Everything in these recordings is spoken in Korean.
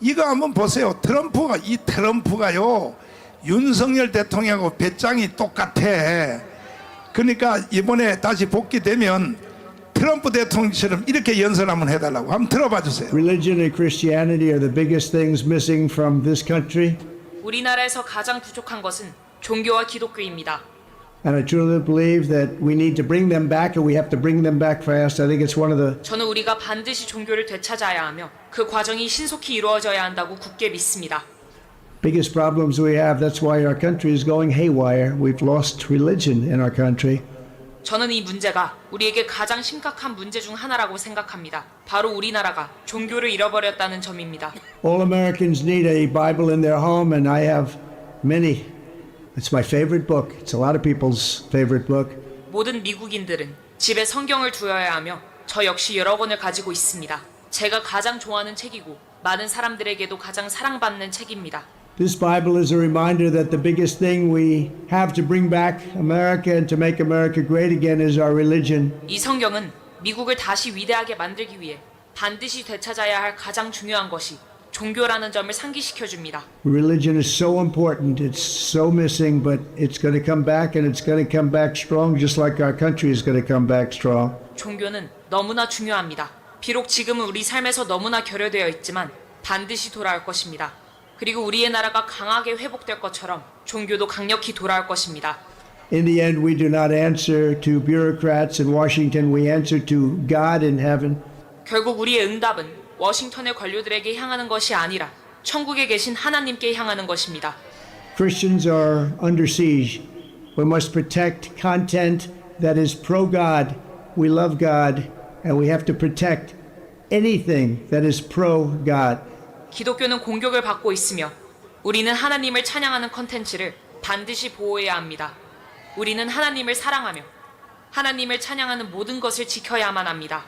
이거 한번 보세요. 트럼프가 이 트럼프가요 윤석열 대통령하고 배짱이 똑같아. 그러니까 이번에 다시 복귀되면 트럼프 대통령처럼 이렇게 연설 한번 해달라고 한번 들어봐 주세요. Religion and Christianity are the biggest things missing from this country. 우리나라에서 가장 부족한 것은 종교와 기독교입니다. And I truly believe that we need to bring them back and we have to bring them back fast. I think it's one of the 저는 우리가 반드시 종교를 되찾아야 하며 그 과정이 신속히 이루어져야 한다고 굳게 믿습니다. biggest problems we have. That's why our country is going haywire. We've lost religion in our country. 저는 이 문제가 우리에게 가장 심각한 문제 중 하나라고 생각합니다. 바로 우리나라가 종교를 잃어버렸다는 점입니다. All Americans need a Bible in their home, and I have many. It's my favorite book. It's a lot of people's favorite book. 모든 미국인들은 집에 성경을 두어야 하며 저 역시 여러 권을 가지고 있습니다. 제가 가장 좋아하는 책이고 많은 사람들에게도 가장 사랑받는 책입니다. This Bible is a reminder that the biggest thing we have to bring back America and to make America great again is our religion. 이 성경은 미국을 다시 위대하게 만들기 위해 반드시 되찾아야 할 가장 중요한 것이 종교라는 점을 상기시켜 줍니다. Religion is so important. It's so missing, but it's going to come back and it's going to come back strong, just like our country is going to come back strong. 종교는 너무나 중요합니다. 비록 지금은 우리 삶에서 너무나 결여되어 있지만 반드시 돌아올 것입니다. 그리고 우리의 나라가 강하게 회복될 것처럼 종교도 강력히 돌아올 것입니다. In the end, we do not answer to bureaucrats in Washington, we answer to God in heaven. 결국 우리의 응답은 워싱턴의 관료들에게 향하는 것이 아니라 천국에 계신 하나님께 향하는 것입니다. Christians are under siege. We must protect content that is pro God. We love God, and we have to protect anything that is pro God. 기독교는 공격을 받고 있으며 우리는 하나님을 찬양하는 컨텐츠를 반드시 보호해야 합니다. 우리는 하나님을 사랑하며 하나님을 찬양하는 모든 것을 지켜야만 합니다.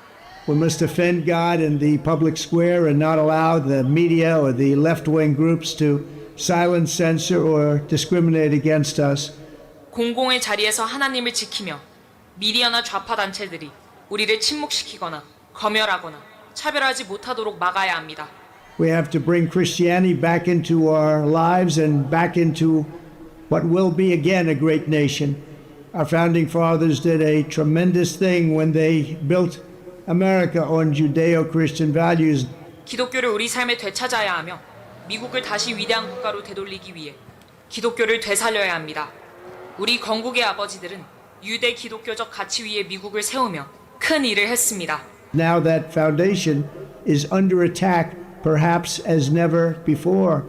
We must defend God in the public square and not allow the media or the left wing groups to silence, censor, or discriminate against us. 공공의 자리에서 하나님을 지키며 미디어나 좌파 단체들이 우리를 침묵시키거나 검열하거나 차별하지 못하도록 막아야 합니다. We have to bring Christianity back into our lives and back into what will be again a great nation. Our founding fathers did a tremendous thing when they built America on Judeo Christian values. 기독교를 우리 삶에 되찾아야 하며 미국을 다시 위대한 국가로 되돌리기 위해 기독교를 되살려야 합니다. 우리 건국의 아버지들은 유대 기독교적 가치 위에 미국을 세우며 큰 일을 했습니다. Now that foundation is under attack, perhaps as never before.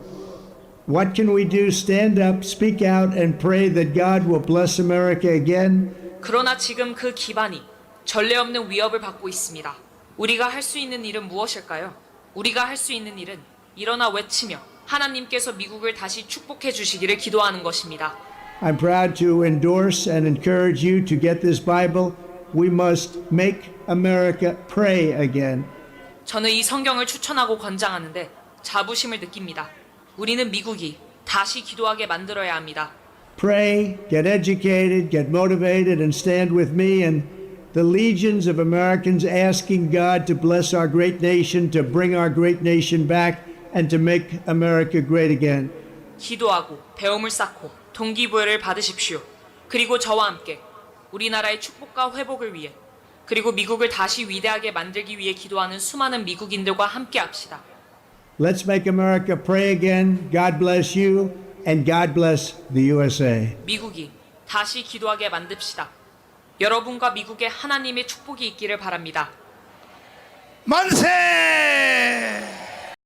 What can we do? Stand up, speak out, and pray that God will bless America again? 그러나 지금 그 기반이 전례 없는 위협을 받고 있습니다. 우리가 할 수 있는 일은 무엇일까요? 우리가 할 수 있는 일은 일어나 외치며 하나님께서 미국을 다시 축복해 주시기를 기도하는 것입니다. I'm proud to endorse and encourage you to get this Bible. We must make America pray again. 저는 이 성경을 추천하고 권장하는데 자부심을 느낍니다. 우리는 미국이 다시 기도하게 만들어야 합니다. Pray, get educated, get motivated, and stand with me and the legions of Americans asking God to bless our great nation, to bring our great nation back, and to make America great again. 기도하고 배움을 쌓고 동기부여를 받으십시오. 그리고 저와 함께 우리나라의 축복과 회복을 위해 그리고 미국을 다시 위대하게 만들기 위해 기도하는 수많은 미국인들과 함께 합시다. Let's make America pray again. God bless you, and God bless the USA. 미국이 다시 기도하게 만듭시다. 여러분과 미국에 하나님의 축복이 있기를 바랍니다. 만세!